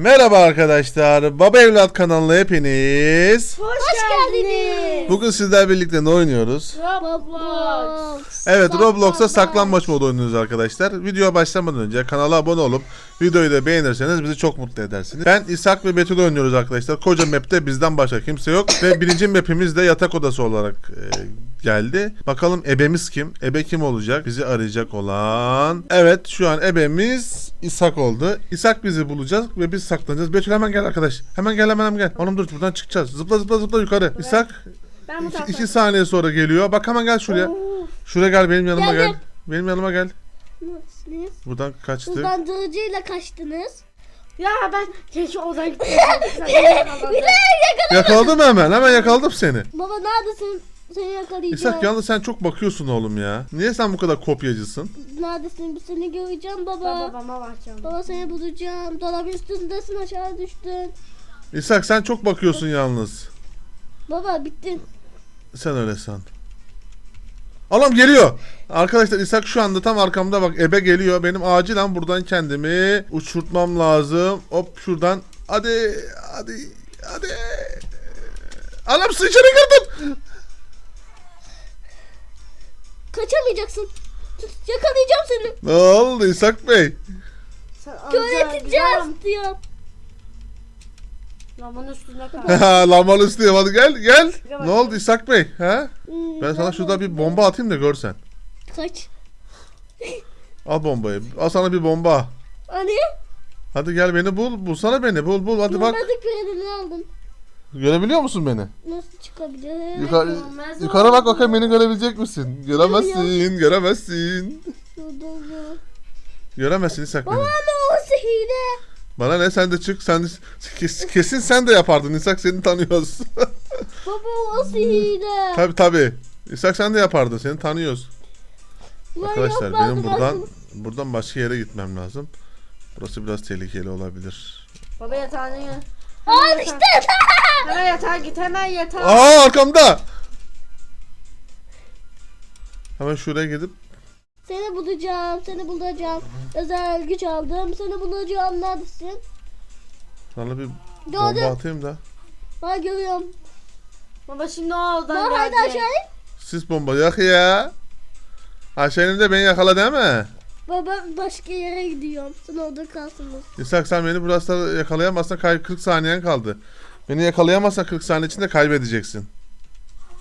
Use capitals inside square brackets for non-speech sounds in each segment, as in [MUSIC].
Merhaba arkadaşlar. Baba Evlat kanalına hepiniz. Hoş, geldiniz. Bugün sizler birlikte ne oynuyoruz? Roblox. Evet Roblox'ta saklambaç modu oynuyoruz arkadaşlar. Videoya başlamadan önce kanala abone olup videoyu da beğenirseniz bizi çok mutlu edersiniz. Ben İshak ve Betül oynuyoruz arkadaşlar. Koca map'te bizden başka kimse yok. Ve birinci map'imiz de yatak odası olarak e, geldi. Bakalım ebemiz kim? Ebe kim olacak? Bizi arayacak olan. Evet şu an ebemiz İshak oldu. İshak bizi bulacak ve biz saklanacağız. Betül hemen gel arkadaş. Hemen gel hemen hemen gel. Oğlum dur buradan çıkacağız. Zıpla zıpla zıpla yukarı. İshak Ben bu iki, iki saniye sonra geliyor. Bak hemen gel şuraya. Şuraya gel benim yanıma Geldim. gel. Benim yanıma gel. Nasılsınız? Buradan kaçtı. Hızlandırıcıyla kaçtınız. Ya ben keşke oradan [LAUGHS] gitmeseydim. Yakaladım hemen. Hemen yakaladım seni. Baba neredesin? Seni yakalayacağım. İshak yalnız sen çok bakıyorsun oğlum ya. Niye sen bu kadar kopyacısın? Neredesin? Seni göreceğim baba. Ben babama bakacağım. Baba seni bulacağım. Dolabın üstündesin aşağı düştün. İshak sen çok bakıyorsun yalnız. Baba bittin. Sen öyle san. Anam geliyor. Arkadaşlar İshak şu anda tam arkamda bak ebe geliyor. Benim acilen buradan kendimi uçurtmam lazım. Hop şuradan. Hadi hadi hadi. Anam içeri girdim. Kaçamayacaksın. Tut, Yakalayacağım seni. Ne oldu İshak Bey? Sen Öğreteceğiz diyor. Lamanın üstünde [LAUGHS] kal. Lambanın üstüne hadi gel gel. Ne oldu İshak Bey? Ha? Hmm, Ben sana şurada bir bomba atayım da görsen. Kaç. Al bombayı. Al sana bir bomba. Hani? Hadi gel beni bul. Bulsana beni. Bul bul. Hadi bak. Bulmadık birini aldım. Görebiliyor musun beni? Nasıl çıkabilir? Yukarı, görmez yukarı bak oldum. bakayım beni görebilecek misin? Göremezsin. Göremezsin. Göremezsin İshak beni. Baba ama o hile. Bana ne sen de çık. Sen de, kes- kesin sen de yapardın. İshak seni tanıyoruz. [LAUGHS] Baba o hile. tabi tabi. İshak sen de yapardın. Seni tanıyoruz. Ben Arkadaşlar yapmadım benim buradan aslında. buradan başka yere gitmem lazım. Burası biraz tehlikeli olabilir. Baba yatağına gel. Aa işte. [LAUGHS] Hemen yatağa git hemen yatağa. Aa arkamda. Hemen şuraya gidip Seni bulacağım, seni bulacağım. Özel güç aldım, seni bulacağım. Neredesin? sana bir bomba Gördüm. atayım da. Ha görüyorum. Baba şimdi o odadan Bak haydi gelecek. aşağı in. Sis bomba yak ya. Ayşe'nin de beni yakala değil mi? Baba başka yere gidiyorum. Sen orada kalsınız. İshak sen beni burası yakalayamazsan kay 40 saniyen kaldı. Beni yakalayamazsan 40 saniye içinde kaybedeceksin.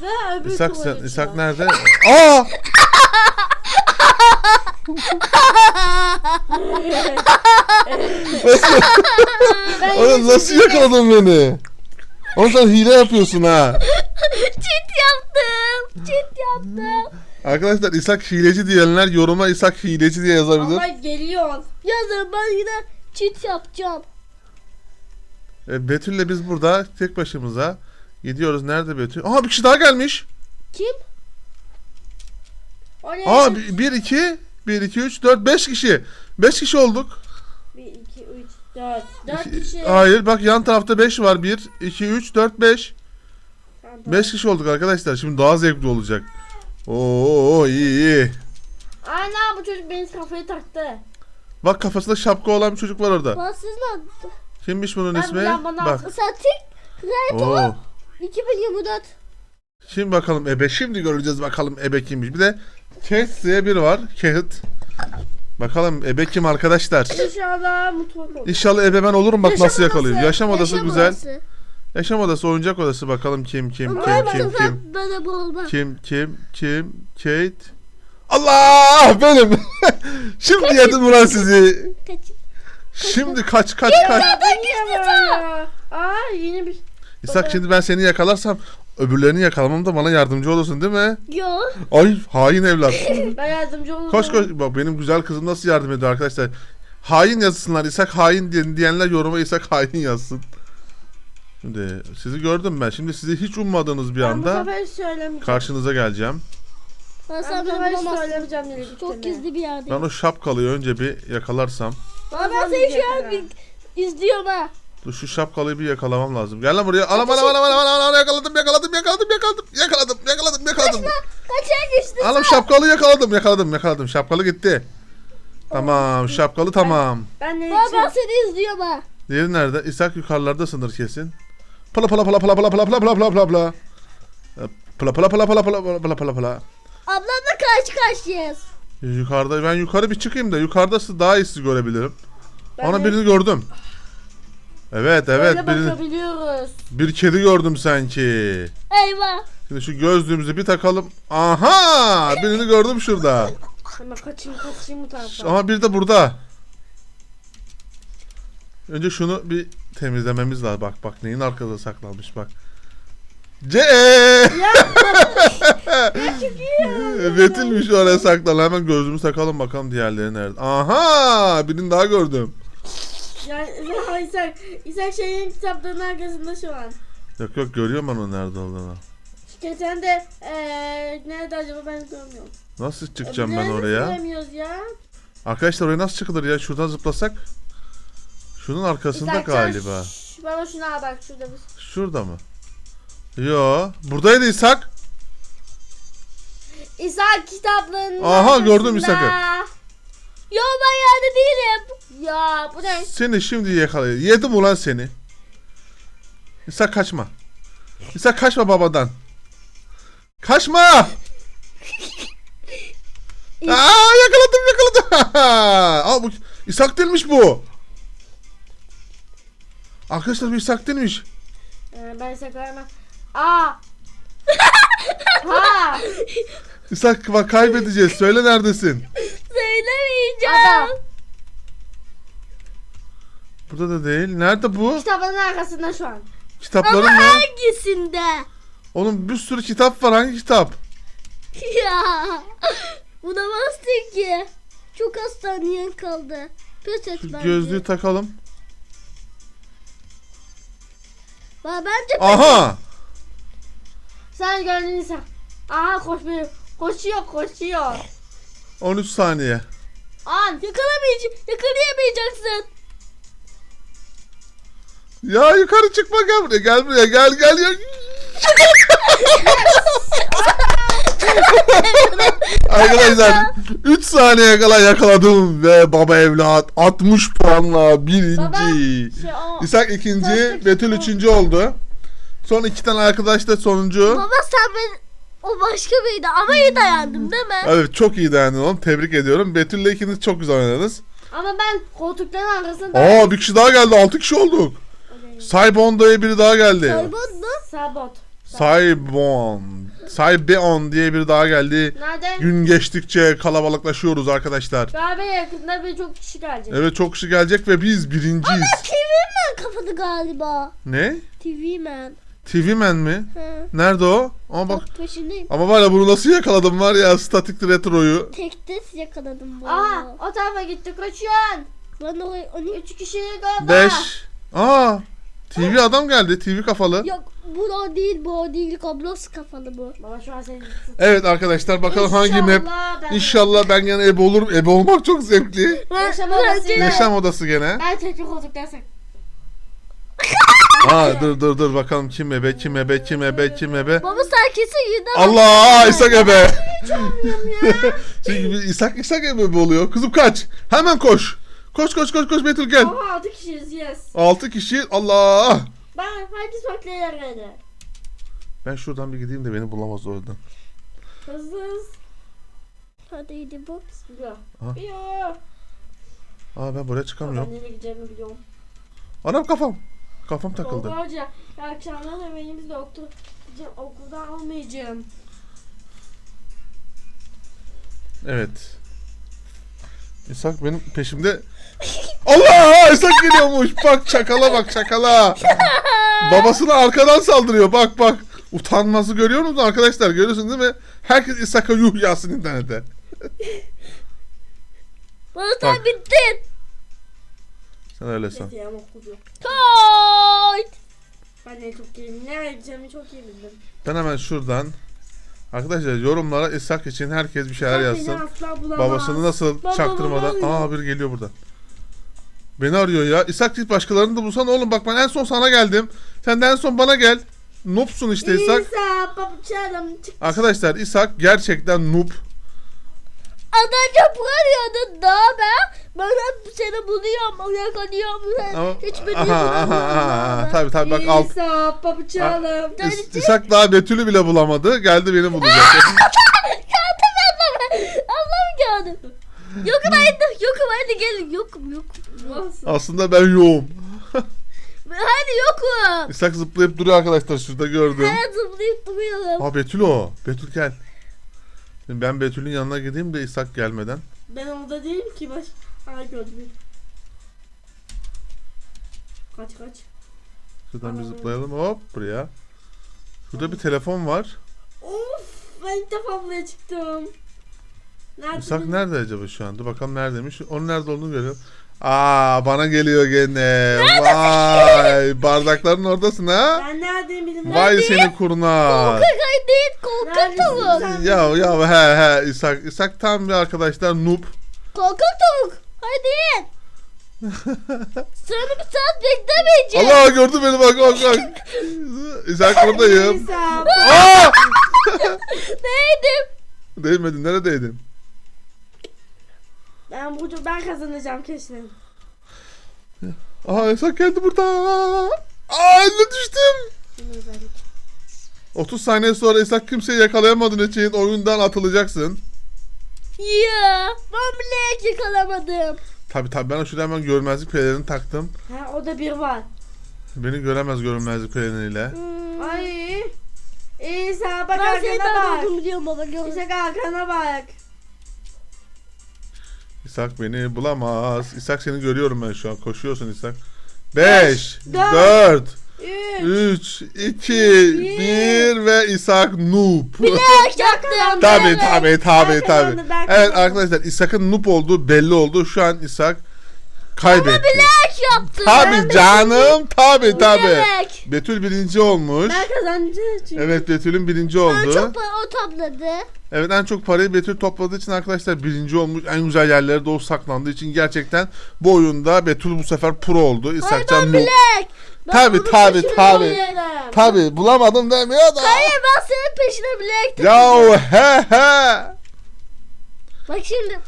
Ve öbür İshak sen, tuvalet İshak var. nerede? [LAUGHS] Aa! Nasıl? Oğlum nasıl yakaladın beni? Oğlum sen hile yapıyorsun ha. Çit yaptım. Çit yaptım. Arkadaşlar İshak hileci diyenler yoruma İshak hileci diye yazabilir. Ama geliyor. Yazın ben yine çit yapacağım. E, Betül'le biz burada tek başımıza gidiyoruz. Nerede Betül? Aha bir kişi daha gelmiş. Kim? O ne? Aa 1 2 1 2 3 4 5 kişi. 5 kişi olduk. 1, 2, 3, 4. 4 kişi. Hayır bak yan tarafta 5 var. 1 2 3 4 5. Tamam, 5 kişi olduk arkadaşlar. Şimdi daha zevkli olacak. Oo iyi iyi. Ana bu çocuk benim kafayı taktı. Bak kafasında şapka olan bir çocuk var orada. Sizin adı. Kimmiş bunun Ben ismi? bana Bak. Satik. Gayet Oo. 2024. Şimdi bakalım ebe. Şimdi göreceğiz bakalım ebe kimmiş. Bir de Kate diye biri var. Kate. Bakalım ebe kim arkadaşlar. İnşallah mutfak olur. İnşallah ebe ben olurum bak Yaşam nasıl yakalıyor. odası. Yaşam odası Yaşam güzel. odası. Yaşam odası, oyuncak odası bakalım kim kim Ama kim kim kim bana bu olmaz. kim kim kim Kate. Allah benim. [LAUGHS] Şimdi yedim ulan sizi. Kaçın. Şimdi kaç kaç kaç. Niye böyle? Aa yeni bir... İshak şimdi ben seni yakalarsam öbürlerini yakalamam da bana yardımcı olursun değil mi? Yok. Ay hain evlat. [LAUGHS] Ben yardımcı olurum. koş koş. Bak benim güzel kızım nasıl yardım ediyor arkadaşlar. Hain yazsınlar. İshak hain diyen- diyenler yoruma İshak hain yazsın. Şimdi sizi gördüm ben. Şimdi sizi hiç ummadığınız bir Ben bu anda sefer hiç söylemeyeceğim. karşınıza geleceğim. Ben Ben sen bu sefer bulamazsın. söylemeyeceğim Çok gizli bir Ben yerdeyim. o şapkalıyı önce bir yakalarsam. Ama ben seni şu an bir izliyorum ha. Dur şu şapkalıyı bir yakalamam lazım. Gel lan buraya. Anam anam anam anam anam anam yakaladım yakaladım yakaladım yakaladım yakaladım yakaladım yakaladım. Kaçar geçti. Anam şapkalı yakaladım yakaladım yakaladım. Şapkalı gitti. Tamam şapkalı tamam. Ben ne Baba ben seni izliyorum ha. Diğeri nerede? İshak yukarılarda sınır kesin. Pala pala pala pala pala pala pala pala pala pala pala. E, Pala pala pala pala pala pala pala pala. Ablamla karşı karşıyayız. Yukarıda ben yukarı bir çıkayım da yukarıda daha iyisi görebilirim. Ben Ana de birini gördüm. Evet evet böyle birini, bakabiliyoruz. bir kedi gördüm sanki. Eyvah. Şimdi şu gözlüğümüzü bir takalım. Aha birini gördüm şurada. Hemen kaçayım kaçayım bu tarafa. Ama bir de burada. Önce şunu bir temizlememiz lazım. Bak bak neyin arkada saklanmış bak. C. Betilmiş [LAUGHS] oraya saklan. Hemen gözümüzü takalım bakalım diğerleri nerede. Aha birini daha gördüm. Yani İshak, İshak şeyin kitaplarının arkasında şu an. Yok yok görüyorum ben onun nerede olduğunu. Geçen de eee nerede acaba ben görmüyorum. Nasıl çıkacağım ben oraya? Göremiyoruz ya. Arkadaşlar oraya nasıl çıkılır ya? Şuradan zıplasak. Şunun arkasında sen galiba. şş, Bana şunu al bak şurada bir. Şurada mı? Yo. Buradaydı İshak. İshak kitaplarının Aha, arkasında. gördüm İshak'ı. Yo ben yerde değilim. Ya bu ne? Seni şimdi yakalayayım. Yedim ulan seni. İshak kaçma. İshak kaçma babadan. Kaçma! [LAUGHS] Aa yakaladım yakaladım. [LAUGHS] Aa bu İshak değilmiş bu. Arkadaşlar bu İshak değilmiş. Ee, ben hemen. Aa! [LAUGHS] ha! İshak bak kaybedeceğiz. Söyle neredesin? Söylemeyeceğim. Adam. Burada da değil. Nerede bu? Kitapların arkasında şu an. Kitapların Ama mı? hangisinde? Oğlum bir sürü kitap var. Hangi kitap? [LAUGHS] Ya. Bulamazsın ki. Çok az saniyen kaldı. Pes et Şu bence. gözlüğü takalım. Ba- Bence pes Aha! Sen gördün İshak. Aha koşuyor. Koşuyor koşuyor. 13 saniye. An. Yakalamayacak, yakalayamayacaksın. Ya yukarı çıkma gel buraya. Gel buraya. Gel gel ya. [LAUGHS] [LAUGHS] Arkadaşlar 3 saniye kala yakaladım ve baba evlat 60 puanla birinci. Baba. Şey o. İshak ikinci. Betül üçüncü oldu. Son iki tane arkadaş da sonuncu. Baba sen ben o başka biriydi ama iyi dayandım değil mi? Evet çok iyi dayandın oğlum. Tebrik ediyorum. Betül'le ikiniz çok güzel oynadınız. Ama ben koltukların arkasında. Aa bir kişi daha geldi. 6 kişi olduk. Saybon diye biri daha geldi. Kaybol mu? Sabot. Saybon. Saybeon diye biri daha geldi. Nerede? Gün geçtikçe kalabalıklaşıyoruz arkadaşlar. Galiba yakında bir çok kişi gelecek. Evet çok kişi gelecek ve biz birinciyiz. TV Man kafadı galiba. Ne? TV Man. TV Man mi? He. Nerede o? Ama bak Bak peşindeyim. ama var ya bunu nasıl yakaladım var ya statik retroyu. Tekte yakaladım bu. Aha o tarafa gitti koşuyorsun. Ben o, onu... Üç kişilik oldu. 5. Aa TV adam geldi. TV kafalı. Yok bu o değil bu o değil. Kablos kafalı bu. Baba şu an seni Evet arkadaşlar bakalım hangi map. İnşallah ben- İnşallah ben gene ebe olurum. Ebe olmak çok zevkli. Yaşam odasıyla. Yaşam odası gene. Ben tekli koltukta sak. Aa dur dur dur bakalım kim ebe kim ebe kim ebe kim ebe. Baba sen kesin yüzden Allah İshak ebe. [LAUGHS] Çünkü biz İshak İshak ebe oluyor. Kızım kaç. Hemen koş. Koş koş koş koş Betül gel. Oha altı kişiyiz yes. 6 kişi Allah. Ben herkes farklı yerlerde. Ben şuradan bir gideyim de beni bulamaz oradan. Hızlı hız. Hadi bu. Bismillah. Aha. Yok. Aa ben buraya Ben çıkamıyorum. nereye gideceğimi biliyorum. Anam kafam. Kafam takıldı. Tolga Hoca, akşamdan da benim doktor okuldan almayacağım. Evet. İshak benim peşimde. Allah! İshak geliyormuş. Bak çakala bak çakala. Babasına arkadan saldırıyor. Bak bak. Utanması görüyor musun arkadaşlar? Görüyorsun değil mi? Herkes İshak'a yuh yazsın internete. Bana sen Bak. bittin. Sen öyle san. Neyse ama. Ben de çok iyiyim. Nereye gideceğimi çok iyi bildim. Ben hemen şuradan Arkadaşlar yorumlara İshak için herkes bir şeyler Bak yazsın. Babasını nasıl Baba, çaktırmadan. Aa bir geliyor burada. Beni arıyor ya. İshak git başkalarını da bulsan oğlum bak ben en son sana geldim. Sen de en son bana gel. Noobsun işte İshak. Çık. Arkadaşlar İshak gerçekten noob. Önce bulamıyordun daha ben. Ben hep seni buluyorum, yakalıyorum. Sen Ama- aha, aha. bulamıyorsun. Tabii tabii bak alt. İsa pabuçalım. İs- İshak daha Betül'ü bile bulamadı. Geldi beni bulacak. Gördüm ablamı. Ablam gördüm. Yokum hadi, yokum hadi gelin. Yokum, yokum. Nasıl? Aslında ben yoğum. [LAUGHS] Hadi yokum. İshak zıplayıp duruyor arkadaşlar şurada gördüm. Ben zıplayıp duruyorum. Aa Betül o. Betül gel. Şimdi ben Betül'ün yanına gideyim de İshak gelmeden. Ben orada değilim ki baş. Ay gördüm. Kaç kaç. Şuradan bir zıplayalım hop buraya. Şurada bir telefon var. Of ben ilk defa buraya çıktım. Nerede? İshak nerede acaba şu anda? Bakalım neredeymiş. Onun nerede olduğunu görüyorum. Aa bana geliyor gene. Vay bardakların oradasın ha? Ben neredeyim bilmiyorum. Vay seni kurnaz. Korkak ay değil, korkak Neredesin tavuk. sen? Ya ya he he İshak. İshak tam bir arkadaşlar noob. Korkak tavuk. Hadi. [LAUGHS] Seni bir saat beklemeyeceğim. Allah gördü beni bak bak bak. İshak buradayım. İsa. Aa! [LAUGHS] Neydim? Değmedin neredeydin? Ben burada ben kazanacağım kesin. Aa İshak geldi burada. Aa eline düştüm. Şimdi özellik. 30 saniye sonra İshak kimseyi yakalayamadığın için oyundan atılacaksın. Ya ben bile yakalamadım. Tabi tabi ben şurada hemen görmezlik pelerini taktım. Ha o da bir var. Beni göremez görünmezlik peleriyle. Hmm. Ay. İsa bak Ben seni arkana ben bak. oldum biliyorum baba. İsa arkana bak. İshak beni bulamaz. İshak seni görüyorum ben şu an. Koşuyorsun İshak. 5, dört, 4, Üç. 3, 2, 1 ve İshak noob. Bilek yaptım. Tabi tabi tabi tabi. Evet arkadaşlar İshak'ın noob olduğu belli oldu. Şu an İshak kaybetti. Bilek yaptım. Tabi canım tabi tabi. Bilek. Betül birinci olmuş. Ben kazanacağım çünkü. Evet Betül'ün birinci Ben oldu. çok para o topladı. Evet en çok parayı Betül topladığı için arkadaşlar birinci olmuş. En güzel yerlere doğru saklandığı için gerçekten bu oyunda Betül bu sefer pro oldu. Hayır İshakcan ben noob. bilek. Ben Tabi onun tabi peşine tabi. bulamadım demiyor da. Hayır ben senin peşine bilek. Ya he he. Bak şimdi.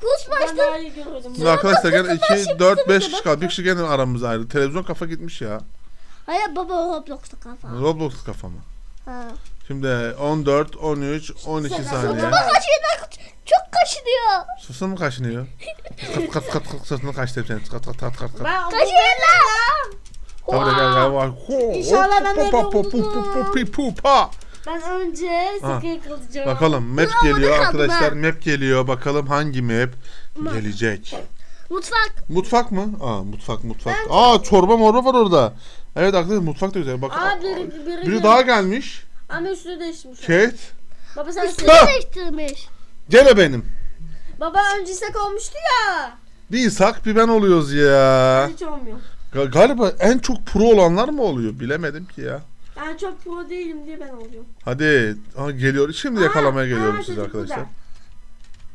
Kus Ben başta. daha iyi görüyordum. Arkadaşlar gene ben 2, şimdi 4, 5 sana kişi kaldı. Bir kişi gene aramıza ayrı. Televizyon kafa gitmiş ya. Hayır baba Roblox'ta kafa. Roblox kafama. Ha. Şimdi 14, 13, 12 saniye. Baba kaçıyor. Çok kaşınıyor. Susun mu kaşınıyor? Kat kat kat kat sırtını kaçtı hep senin. Kat kat kat kat kat. Ben Kaçıyor lan. Tabii gel gel var. İnşallah ben de Ben önce Ha. sıkı kalacağım. Bakalım map Bravo, geliyor arkadaşlar. ben? Map geliyor. Bakalım hangi map gelecek. Mutfak. Mutfak mı? Aa mutfak mutfak. Aa çorba morba var orada. Evet arkadaşlar mutfak da güzel. Bak. Aa biri, biri, Biri daha gelmiş. Ama üstünü değişmiş. Kate. Baba sen Ha! Değiştirmiş. Gene benim. Baba önce sak olmuştu ya. Bir İshak bir ben oluyoruz ya. Hiç olmuyor. Ga- Galiba en çok pro olanlar mı oluyor? Bilemedim ki ya. Ben çok pro değilim diye ben oluyorum. Hadi. Aa, geliyor. Şimdi Aa, yakalamaya aa, geliyorum sizi çocuk arkadaşlar. burada.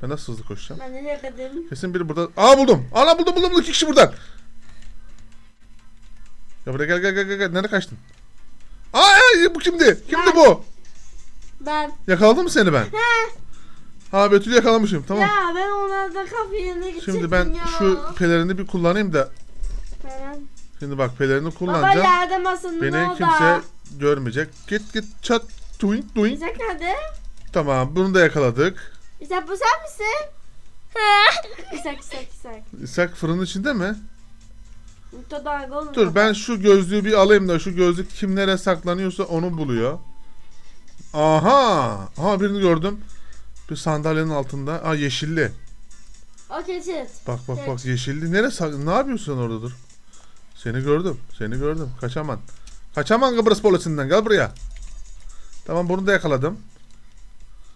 Ben nasıl hızlı koşacağım? Ben nereye kadar? Kesin biri burada. Aa buldum. Ana buldum buldum. buldum. İki kişi buradan. Ya buraya gel gel gel gel. gel. Nereye kaçtın? Aa ay, bu kimdi? Kimdi Ben. bu? Ben. Yakaladım mı seni ben? He. Ha Betül'ü yakalamışım. Tamam. Ya ben onlarda kafa yerine gidecektim Şimdi ben ya. şu pelerini bir kullanayım da. Ben- Şimdi bak pelerini Baba kullanacağım. yerde masanın Beni orada. kimse görmeyecek. Git git çat doink doink. Nerede? Tamam bunu da yakaladık. İshak bu sen misin? [LAUGHS] İshak İshak İshak. İshak fırının içinde mi? Dalga olur. Dur ben şu gözlüğü bir alayım da şu gözlük kim nereye saklanıyorsa onu buluyor. Aha! Aha birini gördüm. Bir sandalyenin altında. Aa yeşilli. Okey çiz. Bak bak bak yeşilli. Nereye sak Ne yapıyorsun orada dur? Seni gördüm. Seni gördüm. Kaçaman. Kaçaman Kıbrıs polisinden. Gel buraya. Tamam bunu da yakaladım.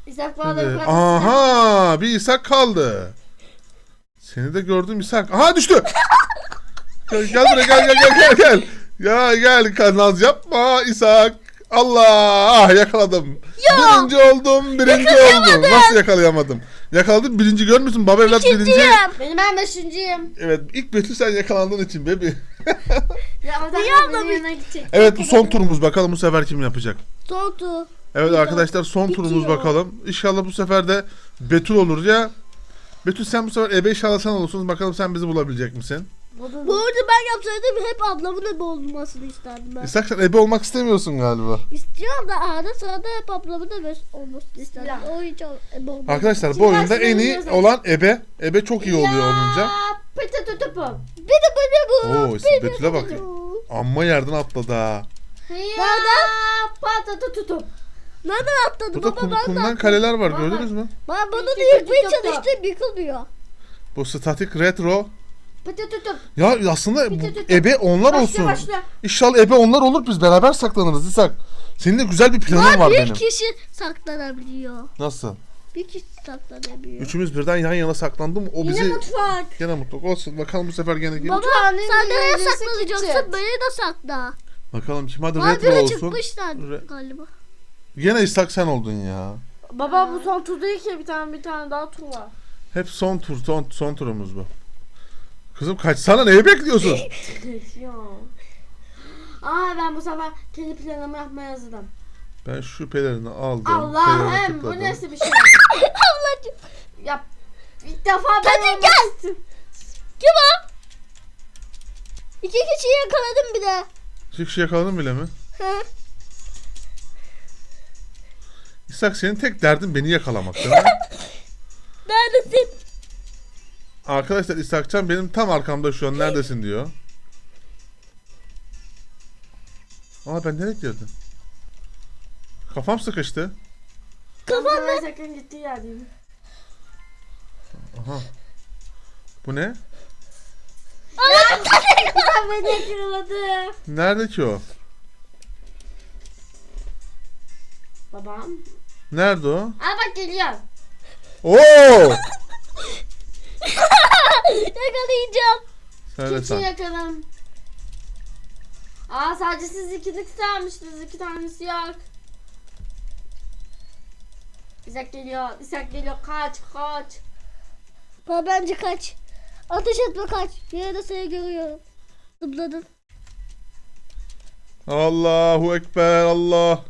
İshak Şimdi, bağlı. aha bir İshak kaldı. Seni de gördüm İshak. Aha düştü. [LAUGHS] gel, gel buraya gel gel gel gel gel. Ya gel kanaz yapma İshak. Allah yakaladım. Birinci oldum birinci oldum. Nasıl yakalayamadım? Yakaladım birinci görmüyorsun baba evlat birinci. Benim ben beşinciyim. Evet ilk Betül sen yakalandığın için bebi. Ya [LAUGHS] Niye benim anlamış? yanına gidecek. evet bu son turumuz bakalım bu sefer kim yapacak. Soğuktu. Evet arkadaşlar son turumuz Bitiyor. bakalım. İnşallah bu sefer de Betül olur ya. Betül sen bu sefer ebe inşallah sen olursun. Bakalım sen bizi bulabilecek misin? Bu arada ben yapsaydım hep ablamın ebe olmasını isterdim ben. İshak sen ebe olmak istemiyorsun galiba. İstiyorum da arada sırada hep ablamın ebe olmasını isterdim. Ya. O hiç ebe olmaz. Arkadaşlar bu oyunda en iyi olan ebe. Ebe çok iyi oluyor olunca. Pıtı tutupu. Bir de böyle bu. Oo de Betül'e bak. bu. Amma yerden atladı ha. Ya patata tutup. Nereden atladı Burada baba kum, ben de kumdan atladım. kaleler var gördünüz mü? Ben bunu da yıkmaya çalıştım yıkılmıyor. Bu statik retro. Ya aslında bu ebe onlar Başla, olsun. başla. İnşallah ebe onlar olur biz beraber saklanırız İshak. Senin de güzel bir planın var bir benim. kişi saklanabiliyor. Nasıl? Bir kişi saklanabiliyor. Üçümüz birden yan yana saklandı mı o Yine bizi mutfak. gene mutlu olsun. Bakalım bu sefer gene kim? Baba sen nereye neresi saklanacaksın? küçük? Beni de sakla. Bakalım kim hadi retro biri olsun. çıkmışlar Re- galiba. Gene İshak sen oldun ya. Baba bu son tur değil ki bir tane bir tane daha tur var. Hep son tur son, son turumuz bu. Kızım kaçsana neyi bekliyorsun? [LAUGHS] Ya. Aa ben bu sefer kendi planımı yapmaya hazırım. ben şu pelerini aldım. Allah'ım bu nasıl bir şey? [LAUGHS] Ablacığım. Yap. İlk defa ben Hadi olmak gel. Kim o? İki kişiyi yakaladım bir de. İki kişi yakaladın bile mi? Hı. İshak senin tek derdin beni yakalamak değil mi? [LAUGHS] Arkadaşlar İshakcan benim tam arkamda şu an neredesin diyor. Aa ben nereye girdim? Kafam sıkıştı. Kafam ben sakın gittiği yerdeyim. Aha. Bu ne? Sen beni yakaladı. Nerede ki o? Babam. Nerede o? Aa bak geliyor. Oo! Yakalayacağım. Söyle Kimsin sen. yakalım? Aa sadece siz ikilik sarmıştınız. iki tanesi yok. İshak geliyor. İshak geliyor. Kaç kaç. Baba bence kaç. Ateş etme kaç. Yine de seni görüyorum. Zıpladın. Allahu Ekber Allah.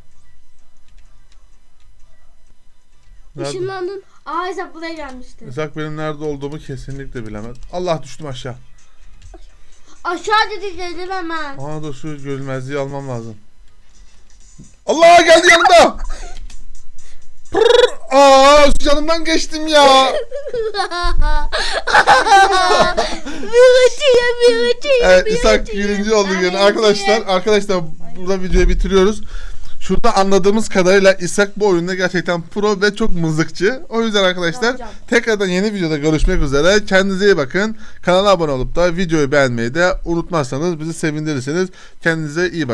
Nerede? Işınlandın. Aa İshak buraya gelmişti. İshak benim nerede olduğumu kesinlikle bilemez. Allah düştüm aşağı. Aşağı dedi dedim hemen. Aa dur şu görülmezliği almam lazım. Allah geldi yanımda. Pırr, Aa yanımdan geçtim ya. bir ötüye bir ötüye Evet İshak birinci oldu birinciyim. Arkadaşlar arkadaşlar burada videoyu bitiriyoruz. Şurada anladığımız kadarıyla İshak bu oyunda gerçekten pro ve çok mızıkçı. O yüzden arkadaşlar Hocam. tekrardan yeni videoda görüşmek üzere. Kendinize iyi bakın. Kanala abone olup da videoyu beğenmeyi de unutmazsanız bizi sevindirirsiniz. Kendinize iyi bakın.